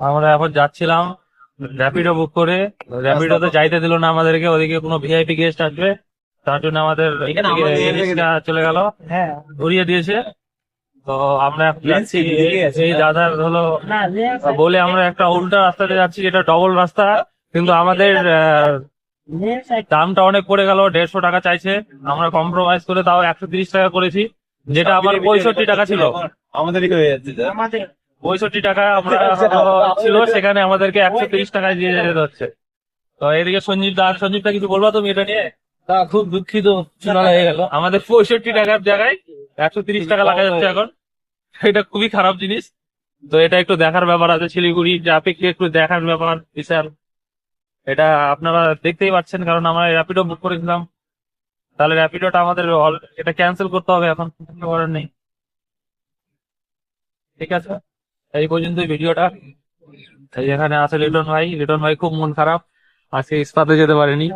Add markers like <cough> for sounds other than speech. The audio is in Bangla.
আমরা এখন যাচ্ছিলাম র্যাপিডো বুক করে। র্যাপিডো র্যাপিডোতে যাইতে দিল না আমাদেরকে ওদিকে কোনো ভিআইপি গেস্ট আসবে। তার জন্য আমাদের চলে গেল। হ্যাঁ। উড়িয়ে দিয়েছে। তো আমরা যাচ্ছি। এই দাদার হলো বলে আমরা একটা উল্টা রাস্তাতে যাচ্ছি যেটা ডবল রাস্তা। কিন্তু আমাদের আহ, দামটা অনেক পড়ে গেল দেড়শো টাকা চাইছে। আমরা কম্প্রোমাইজ করে তাও একশো তিরিশ টাকা করেছি যেটা আমার পঁয়ষট্টি টাকা ছিল। আমাদের হয়ে যাচ্ছে। পঁয়ষট্টি টাকা আমরা <laughs> ছিল সেখানে আমাদেরকে একশো তিরিশ টাকায় দিয়ে যেতে হচ্ছে। তো এদিকে সঞ্জীব দা সঞ্জীবটা কিছু বলবা তুমি এটা নিয়ে? তা খুব দুঃখিত হয়ে গেল। আমাদের পঁয়ষট্টি টাকার জায়গায় একশো তিরিশ টাকা লাগা যাচ্ছে এখন। এটা খুবই খারাপ জিনিস। তো এটা একটু দেখার ব্যাপার আছে শিলিগুড়ি ট্রাফিককে একটু দেখার ব্যাপার বিশাল। এটা আপনারা দেখতেই পাচ্ছেন কারণ আমরা র্যাপিডো বুক করেছিলাম। তাহলে র্যাপিডোটা আমাদের এটা ক্যান্সেল করতে হবে এখন করার নেই। ঠিক আছে? এই পর্যন্ত ভিডিওটা। এখানে আছে লিটন ভাই লিটন ভাই খুব মন খারাপ। আজকে ইস্পাতে যেতে পারেনি।